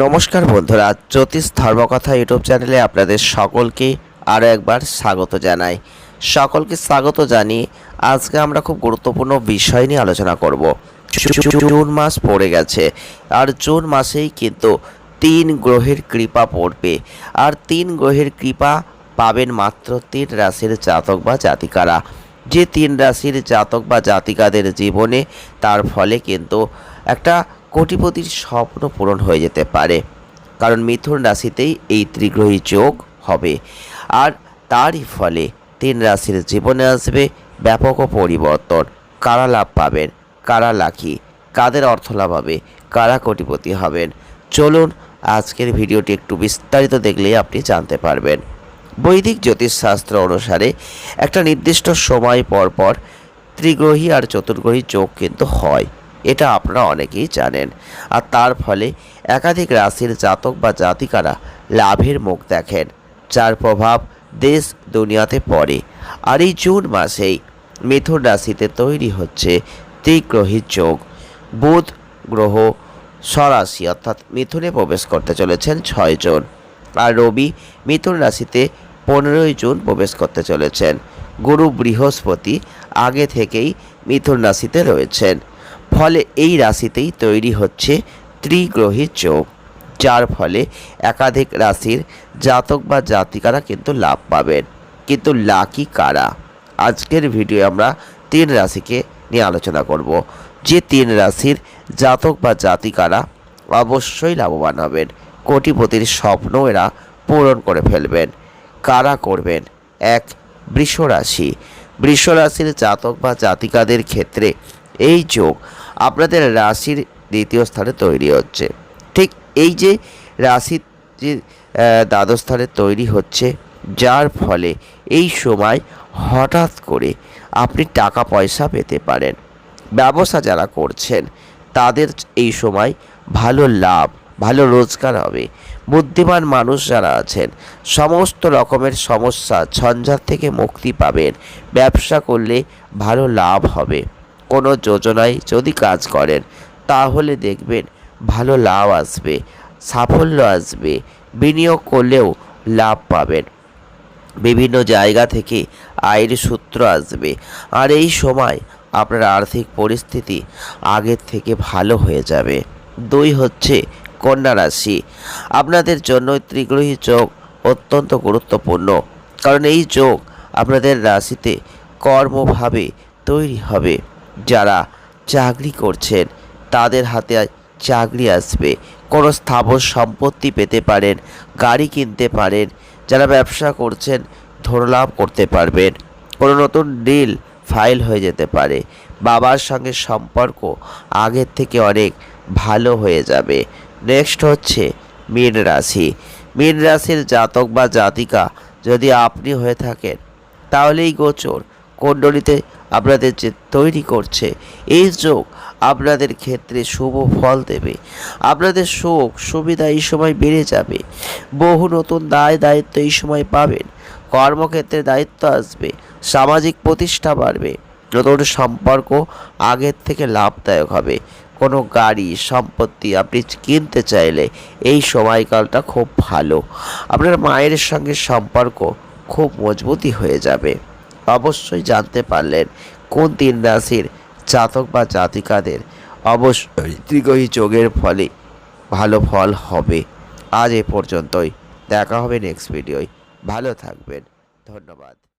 নমস্কার বন্ধুরা, জ্যোতিষ ধর্মকথা ইউটিউব চ্যানেলে আপনাদের সকলকে আরও একবার স্বাগত জানাই। সকলকে স্বাগত জানিয়ে আজকে আমরা খুব গুরুত্বপূর্ণ বিষয় নিয়ে আলোচনা করব। জুন মাস পড়ে গেছে, আর জুন মাসেই কিন্তু তিন গ্রহের কৃপা পড়বে। আর তিন গ্রহের কৃপা পাবেন মাত্র তিন রাশির জাতক বা জাতিকারা। যে তিন রাশির জাতক বা জাতিকাদের জীবনে তার ফলে কিন্তু একটা কোটিপতির স্বপ্ন পূরণ হয়ে যেতে পারে, কারণ মিথুন রাশিতেই এই ত্রিগ্রহী যোগ হবে। আর তারই ফলে তিন রাশির জীবনে আসবে ব্যাপক পরিবর্তন। কারা লাভ পাবেন, কারা লাখি কাদের অর্থ লাভ হবে, কারা কোটিপতি হবেন? চলুন আজকের ভিডিওটি একটু বিস্তারিত দেখলেই আপনি জানতে পারবেন। বৈদিক জ্যোতিষশাস্ত্র অনুসারে একটা নির্দিষ্ট সময় পর পর ত্রিগ্রহী আর চতুর্গ্রহী যোগ কিন্তু হয়। এটা আপনারা অনেকেই জানেন। আর তার ফলে একাধিক রাশির জাতক বা জাতিকারা লাভের মুখ দেখেন, যার প্রভাব দেশ দুনিয়াতে পড়ে। আর এই জুন মাসেই মিথুন রাশিতে তৈরি হচ্ছে ত্রিগ্রহী যোগ। বুধ গ্রহ স্বরাশি অর্থাৎ মিথুনে প্রবেশ করতে চলেছেন ছয় জন। আর রবি মিথুন রাশিতে পনেরোই জুন প্রবেশ করতে চলেছেন। গুরু বৃহস্পতি আগে থেকেই মিথুন রাশিতে রয়েছেন। ফলে এই রাশিতেই তৈরি হচ্ছে ত্রিগ্রহী যোগ, যার ফলে একাধিক রাশির জাতক বা জাতিকারা কিন্তু লাভ পাবেন। কিন্তু লাকি কারা? আজকের ভিডিও আমরা তিন রাশিকে নিয়ে আলোচনা করব। যে তিন রাশির জাতক বা জাতিকারা অবশ্যই লাভবান হবেন। কোটিপতির স্বপ্ন এরা পূরণ করে ফেলবেন। কারা করবেন? এক বৃষ রাশি বৃষ রাশির জাতক বা জাতিকাদের ক্ষেত্রে এই যোগ আপনাদের রাশির দ্বিতীয় স্থানে তৈরি হচ্ছে। ঠিক এই যে রাশি যে দ্বাদশ স্থানে তৈরি হচ্ছে, যার ফলে এই সময় হঠাৎ করে আপনি টাকা পয়সা পেতে পারেন। ব্যবসা যারা করছেন, তাদের এই সময় ভালো লাভ, ভালো রোজগার হবে। বুদ্ধিমান মানুষ যারা আছেন, সমস্ত রকমের সমস্যা ঝঞ্ঝাট থেকে মুক্তি পাবেন। ব্যবসা করলে ভালো লাভ হবে। কোনো যোজনায় যদি কাজ করেন, তাহলে দেখবেন ভালো লাভ আসবে, সাফল্য আসবে, বিনিয়োগ করলেও লাভ পাবেন। বিভিন্ন জায়গা থেকে আয়ের সূত্র আসবে। আর এই সময় আপনার আর্থিক পরিস্থিতি আগের থেকে ভালো হয়ে যাবে। দুই হচ্ছে কন্যা রাশি। আপনাদের জন্য ত্রিগ্রহী যোগ অত্যন্ত গুরুত্বপূর্ণ। কারণ এই যোগ আপনাদের রাশিতে কর্মভাবে তৈরি হবে। যারা চাকরি করছেন, তাদের হাতে চাকরি আসবে। কোনো স্থাবর সম্পত্তি পেতে পারেন, গাড়ি কিনতে পারেন, যারা ব্যবসা করছেন, ধনলাভ করতে পারবেন। কোনো নতুন ডিল ফাইল হয়ে যেতে পারে। বাবার সঙ্গে সম্পর্ক আগের থেকে অনেক ভালো হয়ে যাবে। নেক্সট হচ্ছে মীন রাশি। মীন রাশির জাতক বা জাতিকা যদি আপনি হয়ে থাকেন তাহলে এই গোচর। কুণ্ডলিতে আপনাদের যে তৈরি করছে, এই যোগ আপনাদের ক্ষেত্রে শুভ ফল দেবে। আপনাদের সুখ সুবিধা এই সময় বেড়ে যাবে। বহু নতুন দায় দায়িত্ব এই সময় পাবেন। কর্মক্ষেত্রে দায়িত্ব আসবে, সামাজিক প্রতিষ্ঠা বাড়বে। নতুন সম্পর্ক আগের থেকে লাভদায়ক হবে। কোনো গাড়ি, সম্পত্তি আপনি কিনতে চাইলে এই সময়কালটা খুব ভালো। আপনার মায়ের সঙ্গে সম্পর্ক খুব মজবুতি হয়ে যাবে। অবশ্যই জানতে পারলেন কোন তিন রাশির জাতক বা জাতিকাদের অবশ্যই ত্রিগ্রহী যোগের ফলে ভালো ফল হবে। আজ এ পর্যন্তই। দেখা হবে নেক্সট ভিডিওয় ভালো থাকবেন। ধন্যবাদ।